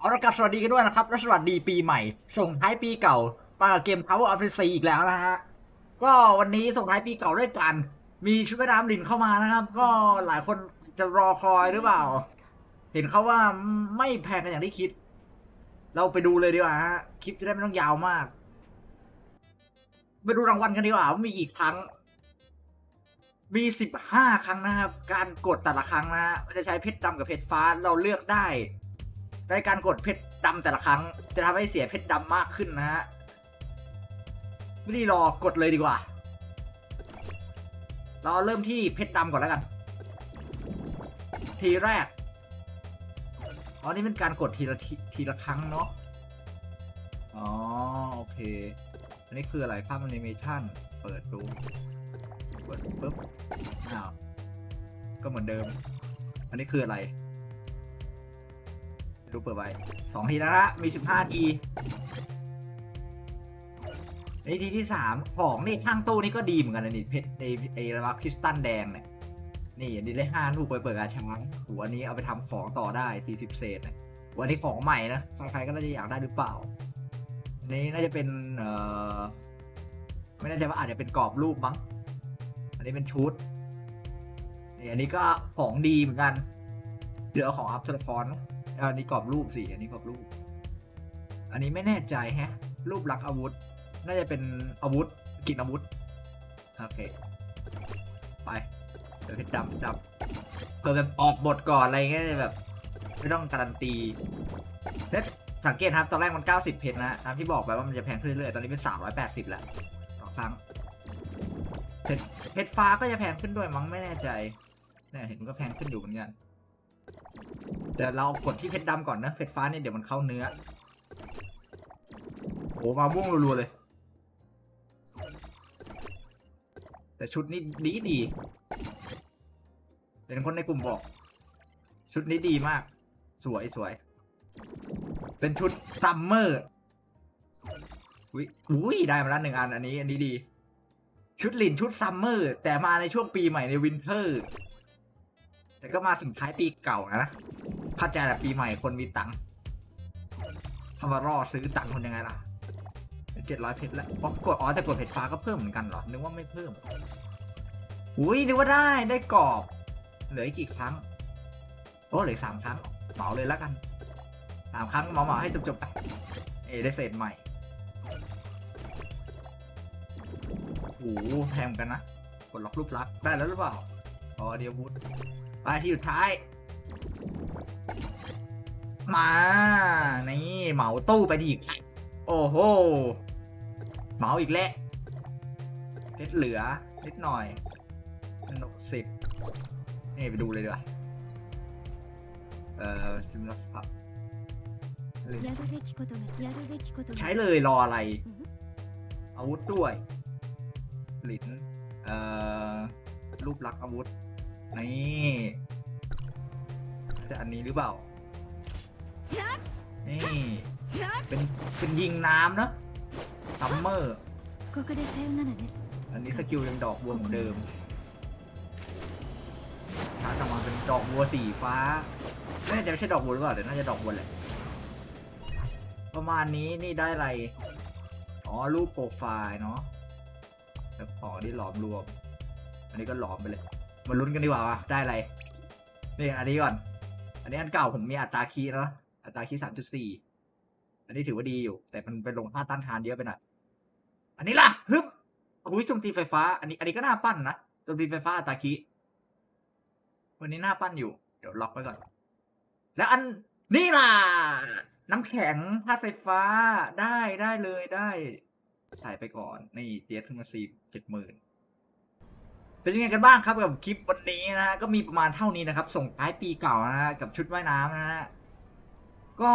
เอาละครับสวัสดีกันด้วยนะครับ และสวัสดีปีใหม่ ส่งท้ายปีเก่ามากับเกม Power of the Sea อีกแล้วนะฮะ ก็วันนี้ส่งท้ายปีเก่าด้วยกัน มีชุดว่ายน้ำลินเข้ามานะครับ ก็หลายคนจะรอคอยหรือเปล่า เห็นเขาว่าไม่แพงกันอย่างที่คิด เราไปดูเลยดีกว่าฮะ คลิปจะได้ไม่ต้องยาวมาก ไปดูรางวัลกันดีกว่าว่ามีกี่ครั้ง มีสิบห้าครั้งนะครับ การกดแต่ละครั้งนะจะใช้เพชรดำกับเพชรฟ้าเราเลือกได้ ในการกดเพชรดำแต่ละครั้ง จะทำให้เสียเพชรดำมากขึ้นนะฮะไม่ได้รอกดเลยดีกว่า เราเริ่มที่เพชรดำก่อนแล้วกัน ทีแรกอ๋อนี่เป็นการกดทีละทีทีละครั้งเนาะอ๋อโอเค อันนี้คืออะไรภาพแอนิเมชันเปิดดูเปิดปุ๊บอ้าวก็เหมือนเดิม อันนี้คืออะไร ดูเปิดไว้สองทีแล้วนะมีสิบห้าทีในี่ทีที่สามของนี่ข้างตู้นี่ก็ดีเหมือนกันนะนี่เพชรไอไออะไรวะคริสตัลแดงเนี่ยนี่อันนี้ได้ห้าลูกไปเปิดกาช้างหัวนี้เอาไปทำของต่อได้สี่สิบเศษเนี่ยวันนี้ของใหม่นะใครๆก็น่าจะอยากได้หรือเปล่าอันนี้น่าจะเป็นเอ่อไม่แน่ใจว่าอาจจะเป็นกรอบรูปมั้ง อันนี้เป็นชุดนี่อันนี้ก็ของดีเหมือนกัน เดี๋ยวเอของอัพเทอร์ฟอน อันนี้กรอบรูปสิอันนี้กรอบรูป อันนี้ไม่แน่ใจแฮะ รูปลักษณ์อาวุธ น่าจะเป็นอาวุธกินอาวุธ โอเค ไปเดี๋ยวเพชรดำดำเผื่อแบบออกบทก่อนอะไรเงี้ยแบบ ไม่ต้องการันตีและสังเกตครับ ตอนแรกมัน 90 เพชรนะ ตามที่บอกไปว่ามันจะแพงขึ้นเรื่อย ตอนนี้เป็น 380 แล้ว ต่อครั้งเพชรเพชรฟ้าก็จะแพงขึ้นด้วยมั้งไม่แน่ใจเนี่ยเห็นมันก็แพงขึ้นอยู่เหมือนกัน เดี๋ยวเรากดที่เพชรดำก่อนนะเพชรฟ้าเนี่ยเดี๋ยวมันเข้าเนื้อโอ้มาม่วงรัวๆเลย แต่ชุดนี้ดีดีเห็นคนในกลุ่มบอก ชุดนี้ดีมาก สวยสวย เป็นชุดซัมเมอร์อุ้ยอุ้ยได้มาแล้วหนึ่งอันอันนี้ อันนี้ดี ชุดลินชุดซัมเมอร์ แต่มาในช่วงปีใหม่ในวินเทอร์ แต่ก็มาส่งท้ายปีเก่านะ เข้าใจแหละปีใหม่คนมีตังค์ถ้ามารอซื้อตังค์คนยังไงล่ะเจ็ดร้อยเพชรแล้วอ๋อกดอ๋อแต่กดเพชรฟ้าก็เพิ่มเหมือนกันเหรอ นึกว่าไม่เพิ่ม อุ้ยนึกว่าได้ได้กรอบ เหลืออีกกี่ครั้ง โอ้เหลือสามครั้งเหมาเลยแล้วกันสามครั้งเหมาเหมาให้จบๆไป เอได้เศษใหม่โอ้โหแพงกันนะกดล็อกรูปลักษณ์ได้แล้วหรือเปล่าอ๋อเดียวบูทไปที่สุดท้าย มา นี่เหมาตู้ไปอีกโอ้โห เหมาอีกแล้วเล็ดเหลือนิดหน่อยหกสิบนี่ไปดูเลยด้วยเออซิมลัสครับใช้เลยรออะไร อาวุธด้วยหลินเอ่อรูปลักษ์อาวุธ นี่ จะอันนี้หรือเปล่า นี่ เป็นเป็นยิงน้ำเนอะซัมเมอร์ อันนี้สกิลยังดอกบัวเหมือนเดิมชาร์จออกมาเป็นดอกบัวสีฟ้า น่าจะไม่ใช่ดอกบัวหรือเปล่าแต่น่าจะดอกบัวแหละ ประมาณนี้นี่ได้อะไร อ๋อ รูปโปรไฟล์เนาะแต่ของที่หลอมรวม อันนี้ก็หลอมไปเลย มาลุ้นกันดีกว่าว่ได้อะไร นี่อันนี้ก่อน อันนี้อันเก่าผมมีอัตราคีเนาะอัตราคีสามจุดสี่อันนี้ถือว่าดีอยู่ แต่มันเป็นลงค่าต้านทานเยอะไปหน่อยอันนี้ล่ะฮึบอุ้ยโจมตีไฟฟ้า อันนี้ อันนี้ก็น่าปั้นนะโจมตีไฟฟ้าอัตราคีวันนี้น่าปั้นอยู่ เดี๋ยวล็อกไว้ก่อน แล้วอันนี่ล่ะ น้ำแข็งธาไฟฟ้าได้ได้เลยได้ใส่ไปก่อน นี่เตียขึ้นมาสี่เจ็ดหมื่น เป็นยังไงกันบ้างครับกับคลิปวันนี้นะ ก็มีประมาณเท่านี้นะครับ ส่งท้ายปีเก่านะ กับชุดว่ายน้ำนะ ก็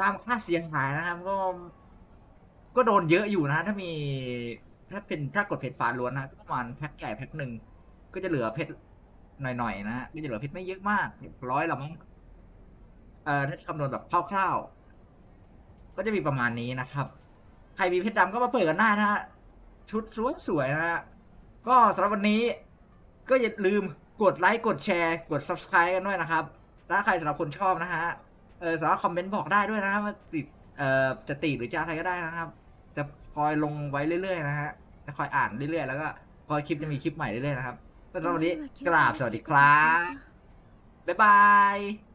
ตามค่าเสียหายนะครับ ก็ ก็โดนเยอะอยู่นะ ถ้ามี ถ้าเป็นถ้ากดเพชรฟ้าล้วนนะก็ประมาณแพ็คใหญ่แพ็คหนึ่งก็จะเหลือเพชรหน่อยๆนะก็จะเหลือเพชรไม่เยอะมากร้อยละมั้งเอ่อถ้าคำนวณแบบคร่าวๆก็จะมีประมาณนี้นะครับ ใครมีเพชรดำก็มาเปิดกันได้นะฮะชุดสวยๆนะฮะ ก็สำหรับวันนี้ก็อย่าลืมกดไลค์กดแชร์กด subscribe กันด้วยนะครับถ้าใครสำหรับคนชอบนะฮะเออสามารถคอมเมนต์บอกได้ด้วยนะครับติดเอ่อจะติหรือจะอะไรก็ได้นะครับ จะคอยลงไว้เรื่อยๆนะฮะจะคอยอ่านเรื่อยๆแล้วก็พอยคลิปจะมีคลิปใหม่เรื่อยๆนะครับก็สำหรับวันนี้กราบสวัสดีครับบ๊ายบาย